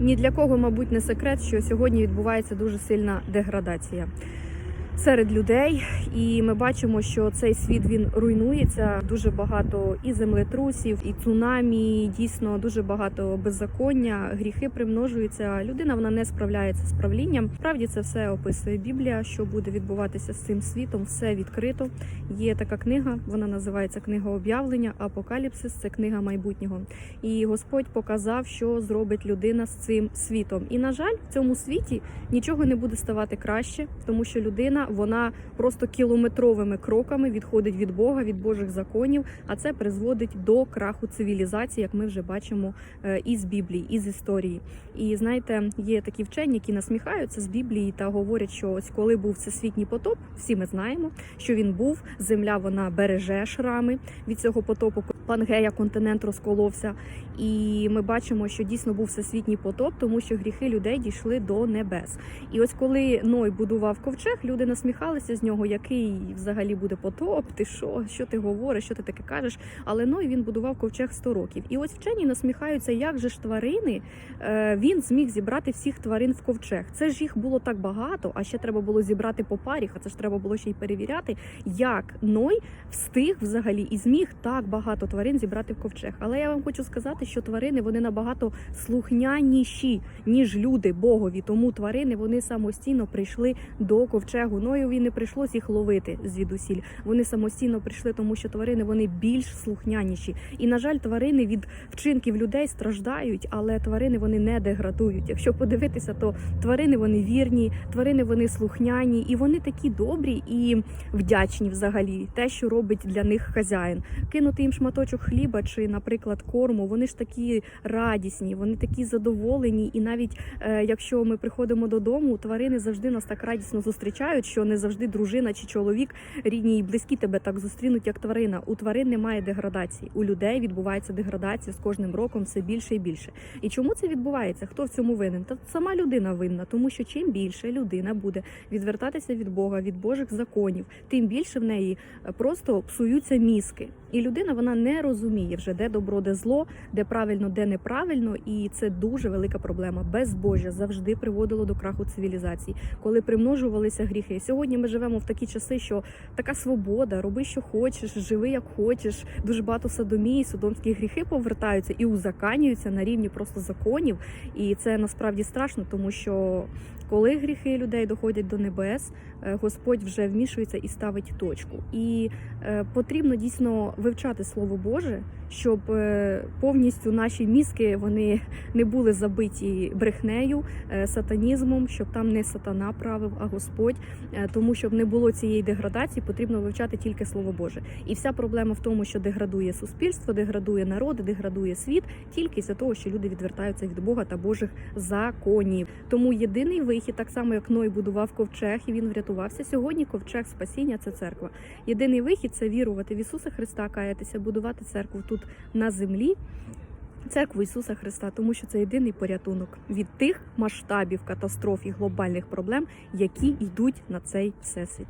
Ні для кого, мабуть, не секрет, що сьогодні відбувається дуже сильна деградація серед людей, і ми бачимо, що цей світ він руйнується. Дуже багато і землетрусів, і цунамі. Дійсно, дуже багато беззаконня, гріхи примножуються. Людина вона не справляється з правлінням. Справді це все описує Біблія, що буде відбуватися з цим світом. Все відкрито. Є така книга, вона називається Книга об'явлення. Апокаліпсис це книга майбутнього. І Господь показав, що зробить людина з цим світом. І на жаль, в цьому світі нічого не буде ставати краще, тому що людина вона просто кілометровими кроками відходить від Бога, від Божих законів. А це призводить до краху цивілізації, як ми вже бачимо е, із Біблії, із історії. І знаєте, є такі вчені, які насміхаються з Біблії та говорять, що ось коли був всесвітній потоп, всі ми знаємо, що він був. Земля вона береже шрами від цього потопу. Пангея континент розколовся, і ми бачимо, що дійсно був всесвітній потоп, тому що гріхи людей дійшли до небес. І ось коли Ной будував ковчег, люди насміхалися з нього, який взагалі буде потоп. Ти що? Що ти говориш? Що ти таке кажеш? Але Ной він будував ковчег 100 років. І ось вчені насміхаються, як же ж тварини е, він зміг зібрати всіх тварин в ковчег. Це ж їх було так багато, а ще треба було зібрати по парі, а це ж треба було ще й перевіряти, як Ной встиг взагалі і зміг так багато тварин зібрати в ковчег. Але я вам хочу сказати, що тварини вони набагато слухняніші, ніж люди Богові. Тому тварини вони самостійно прийшли до ковчегу. Ноєві не прийшлось їх ловити звідусіль. Вони самостійно прийшли, тому що тварини вони більш слухняніші. І на жаль, тварини від вчинків людей страждають, але тварини вони не деградують. Якщо подивитися, то тварини вони вірні, тварини вони слухняні, і вони такі добрі і вдячні взагалі те, що робить для них хазяїн. Кинути їм шматочок хліба чи, наприклад, корму. Вони ж такі радісні, вони такі задоволені. І навіть е, якщо ми приходимо додому, тварини завжди нас так радісно зустрічають, що не завжди дружина чи чоловік рідні і близькі тебе так зустрінуть, як тварина. У тварин немає деградації. У людей відбувається деградація з кожним роком все більше і більше. І чому це відбувається? Хто в цьому винен? Та сама людина винна, тому що чим більше людина буде відвертатися від Бога, від Божих законів, тим більше в неї е, просто псуються мізки. І людина вона не розуміє вже де добро, де зло, де правильно, де неправильно, і це дуже велика проблема. Безбожжя завжди приводило до краху цивілізації, коли примножувалися гріхи. Сьогодні ми живемо в такі часи, що така свобода, роби, що хочеш, живи як хочеш. Дуже багато садомії, содомські гріхи повертаються і узаканюються на рівні просто законів. І це насправді страшно, тому що коли гріхи людей доходять до небес, е, Господь вже вмішується і ставить точку. І е, потрібно дійсно вивчати Слово Боже, щоб е, повністю наші мізки вони не були забиті брехнею, сатанізмом, щоб там не сатана правив, а Господь. Тому щоб не було цієї деградації, потрібно вивчати тільки Слово Боже. І вся проблема в тому, що деградує суспільство, деградує народ, деградує світ, тільки з-за того, що люди відвертаються від Бога та Божих законів. Тому єдиний вихід, так само як Ной будував ковчег, і він врятувався. Сьогодні ковчег спасіння це церква. Єдиний вихід це вірувати в Ісуса Христа, каятися, будувати церкву тут на землі. Церкву Ісуса Христа, тому що це єдиний порятунок від тих масштабів катастроф і глобальних проблем, які йдуть на цей всесвіт.